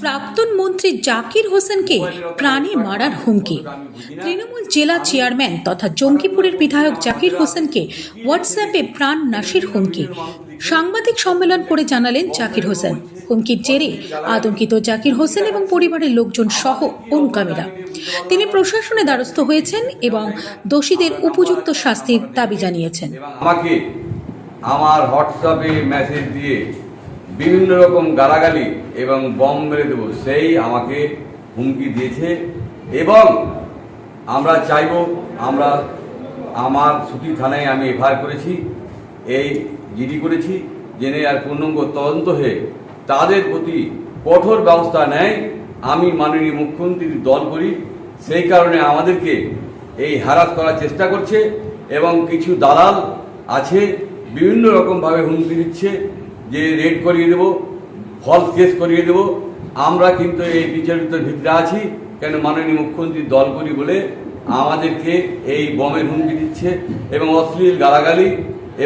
প্রাক্তন মন্ত্রী জাকির হোসেনকে প্রাণে মারার হুমকি। তৃণমূল জেলা চেয়ারম্যান তথা জঙ্গিপুরের বিধায়ক জাকির হোসেনকে হোয়াটসঅ্যাপে প্রাণ নাশের হুমকি। সাংবাদিক সম্মেলন করে জানালেন জাকির হোসেন। হুমকির জেরে আতঙ্কিত জাকির হোসেন এবং পরিবারের লোকজন সহ অনুগামীরা। তিনি প্রশাসনে দ্বারস্থ হয়েছেন এবং দোষীদের উপযুক্ত শাস্তির দাবি জানিয়েছেন। আমাকে আমার হোয়াটসঅ্যাপে মেসেজ দিয়ে বিভিন্ন রকম গালাগালি এবং বম মেরে দেব, সেই আমাকে হুমকি দিয়েছে এবং আমরা চাইব, আমরা আমার ছুটি থানায় আমি এফআইআর করেছি, এই জিডি করেছি, জেনে আর পূর্ণাঙ্গ তদন্ত হয়ে তাদের প্রতি কঠোর ব্যবস্থা নেয়, আমি মাননীয় মুখ্যমন্ত্রীর দল করি, সেই কারণে আমাদেরকে এই হারাত করার চেষ্টা করছে এবং কিছু দালাল আছে, বিভিন্ন রকমভাবে হুমকি দিচ্ছে যে রেড করিয়ে দেব ফলস কেস করিয়ে দেব, আমরা কিন্তু এই বিচারিত ভিতরে আছি। কেন মাননীয় মুখ্যমন্ত্রী দল করি বলে আমাদেরকে এই বমের হুমকি দিচ্ছে এবং অশ্লীল গালাগালি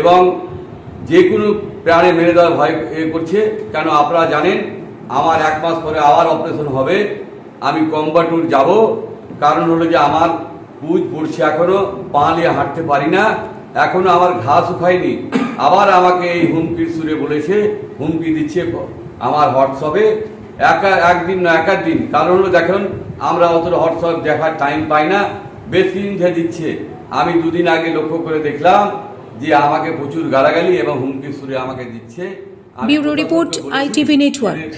এবং যে কোনো প্রাণে মেরে দেওয়ার ভয় করছে। কেন আপনারা জানেন, আমার এক মাস পরে আবার অপারেশন হবে। আমি কম্বাটুর যাব। কারণ হলো যে আমার পুজ পড়ছে এখনও পা নিয়ে হাঁটতে পারি না। এখনও আমার ঘা শুকায়নি। আবার আমাকে এই হুমকির সুরে বলেছে হুমকি দিচ্ছে আমার হোয়াটসঅ্যাপে একা একদিন না একার দিন। কারণ হলো দেখুন আমরা অতটা হোয়াটসঅ্যাপ দেখার টাইম পাই না বেশি দিন দিচ্ছে। আমি দুদিন আগে লক্ষ্য করে দেখলাম যে আমাকে প্রচুর গালাগালি এবং হুমকির সুরে আমাকে দিচ্ছে। Bureau report, ITV network.